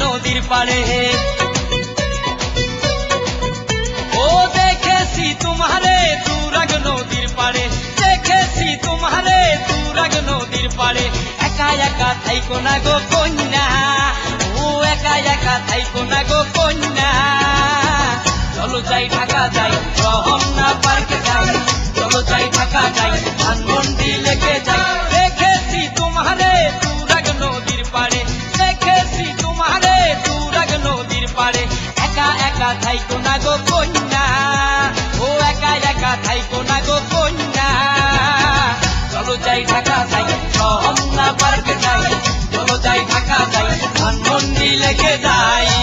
নদীর পাড়ে। ও দেখেছি তোমারে, তুরাগ নদীর পাড়ে। দেখেছি তোমারে, তুরাগ নদীর পাড়ে। একা একা থাইকো না গো কন্যা, ও একা একা থাইকো না গো কন্যা। চলো যাই ঢাকা যাই, রহমনা পার্কে যাই। চলো যাই ঢাকা যাই। যাই ঢাকা যাই রহমনা পার্কে যাই চলো যাই ঢাকা যাই ধানমন্ডি লেগে যাই।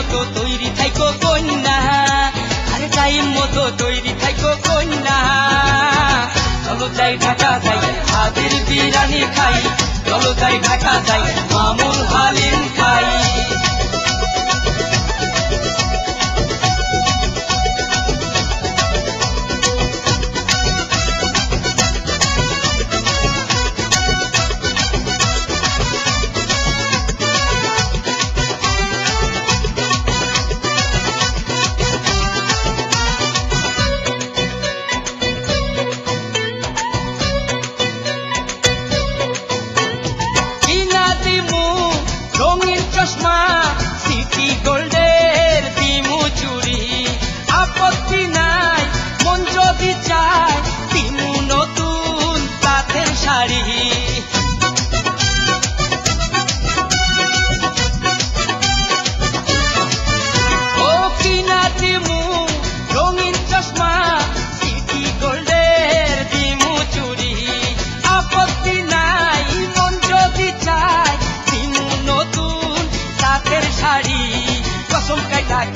মতো তৈরি থাইকো কন্যা। আরে টাইম মতো তৈরি থাইকো কন্যা। চলো যাই ঢাকা যাই, হাতের বিরানি খাই। চলো যাই ঢাকা যাই মামুল হালিম খাই।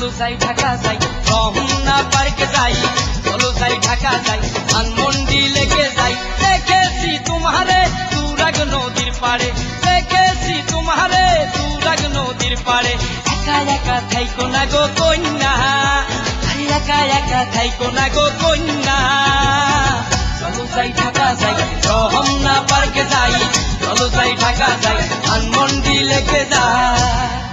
চলো যাই ঢাকা যাই রহমনা পার্কে যাই চলো যাই ঢাকা যাই, ধানমন্ডি লেগে যাই। দেখেছি তোমারে তুরাগ নদীর পাড়ে, দেখেছি তোমারে তুরাগ নদীর পাড়ে। একা একা থাইকো না গো কন্যা, একা একা থাইকো না গো কন্যা। চলো যাই ঢাকা যাই রহমনা পার্কে যাই চলো যাই ঢাকা যাই, ধানমন্ডি লেগে যাই।